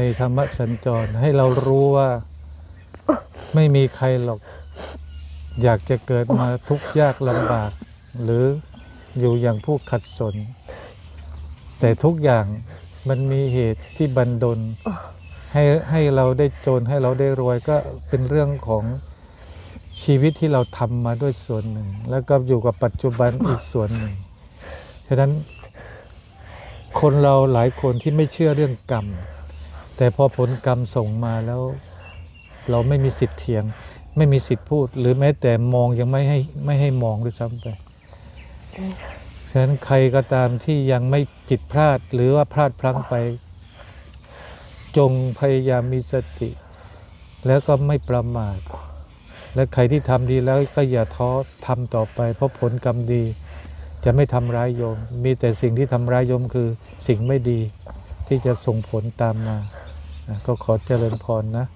ในธรรมสัญจรให้เรารู้ว่าไม่มีใครหรอก อยากจะเกิดมาทุกข์ยากลำบาก หรืออยู่อย่างผู้ขัดสน แต่ทุกอย่างมันมีเหตุที่บันดล ให้ให้เราได้จนให้เราได้รวยก็เป็นเรื่องของชีวิตที่เราทำมาด้วยส่วนหนึ่ง แล้วก็อยู่กับปัจจุบันอีกส่วนหนึ่งฉะนั้นคนเราหลายคนที่ไม่เชื่อเรื่องกรรม แต่พอผลกรรมส่งมาแล้ว เราไม่มีสิทธิ์เถียง ไม่มีสิทธิ์พูด หรือแม้แต่มองยังไม่ให้ไม่ให้มองด้วยซ้ำไปฉะนั้นใครก็ตามที่ยังไม่จิตพลาดหรือว่าพลาดพลั้งไป จงพยายามมีสติ แล้วก็ไม่ประมาทและใครที่ทำดีแล้วก็อย่าท้อทำต่อไป เพราะผลกรรมดี จะไม่ทำร้ายโยม มีแต่สิ่งที่ทำร้ายโยมคือสิ่งไม่ดีที่จะส่งผลตามมา ก็ขอเจริญพรนะ